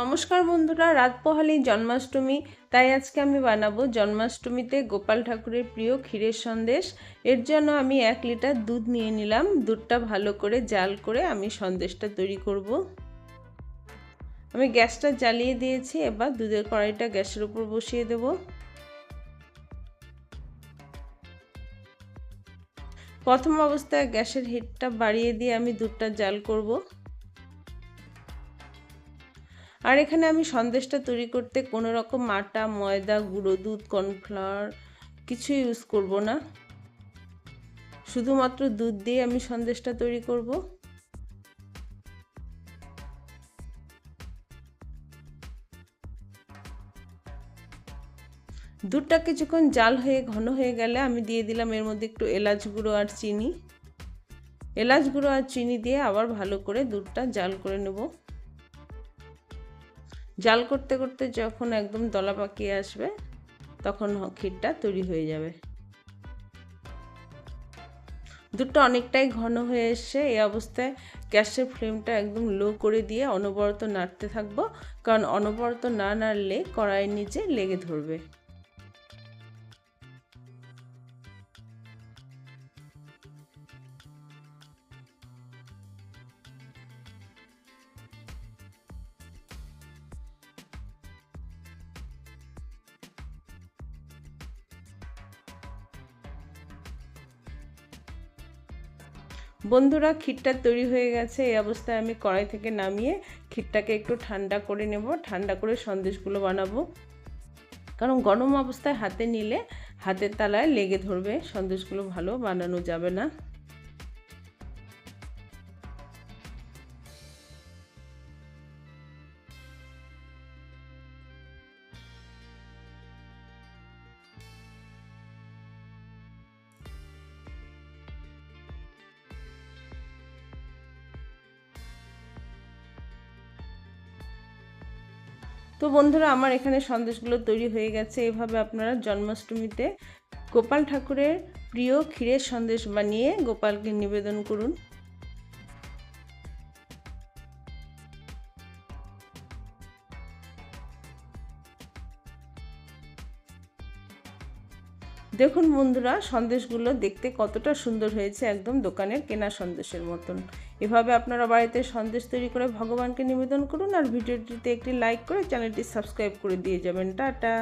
নমস্কার বন্ধুরা, রাত পোহালি জন্মাষ্টমী। তাই আজকে আমি বানাবো জন্মাষ্টমীতে গোপাল ঠাকুরের প্রিয় ক্ষীরের সন্দেশ। এর জন্য আমি এক লিটার দুধ নিয়ে নিলাম। দুধটা ভালো করে জাল করে আমি সন্দেশটা তৈরি করব। আমি গ্যাসটা জ্বালিয়ে দিয়েছি, এবার দুধের কড়াইটা গ্যাসের উপর বসিয়ে দেব। প্রথম অবস্থায় গ্যাসের হিটটা বাড়িয়ে দিয়ে আমি দুধটা জাল করব। আর এখানে আমি সন্দেশটা তৈরি করতে কোনো রকম আটা, ময়দা, গুঁড়ো, দুধ, কর্নফ্লাওয়ার কিছু ইউজ করব না। শুধুমাত্র দুধ দিয়ে আমি সন্দেশটা তৈরি করব। দুধটা কিছুক্ষণ জাল হয়ে, ঘন হয়ে গেলে আমি দিয়ে দিলাম এর মধ্যে একটু এলাচ গুঁড়ো আর চিনি। এলাচ গুঁড়ো আর চিনি দিয়ে আবার ভালো করে দুধটা জাল করে নেব। জাল করতে করতে যখন একদম দলা পাকিয়ে আসবে, তখন ক্ষীরটা তৈরি হয়ে যাবে। দুধটা অনেকটাই ঘন হয়ে এসছে। এই অবস্থায় গ্যাসের ফ্লেমটা একদম লো করে দিয়ে অনবরত নাড়তে থাকব। কারণ অনবরত না নাড়লে কড়াইয়ের নিচে লেগে ধরবে। বন্ধুরা, ক্ষীরটা তৈরি হয়ে গেছে। এই অবস্থায় আমি কড়াই থেকে নামিয়ে ক্ষীরটাকে একটু ঠান্ডা করে নেব। ঠান্ডা করে সন্দেশগুলো বানাবো। কারণ গরম অবস্থায় হাতে নিলে হাতের তালায় লেগে ধরবে। সন্দেশগুলো ভালো বানানো যাবে না। তো বন্ধুরা, আমার এখানে সন্দেশগুলো তৈরি হয়ে গেছে। এভাবে আপনারা জন্মাষ্টমীতে গোপাল ঠাকুরের প্রিয় ক্ষীরের সন্দেশ বানিয়ে গোপালকে নিবেদন করুন। দেখুন বন্ধুরা, সন্দেশগুলো দেখতে কতটা সুন্দর হয়েছে একদম দোকানের কেনা সন্দেশের মতন। এভাবে আপনারা বাড়িতে সন্দেশ তৈরি করে ভগবানকে নিবেদন করুন আর ভিডিওটিতে একটি লাইক করে চ্যানেলটি সাবস্ক্রাইব করে দিয়ে যাবেন। টাটা!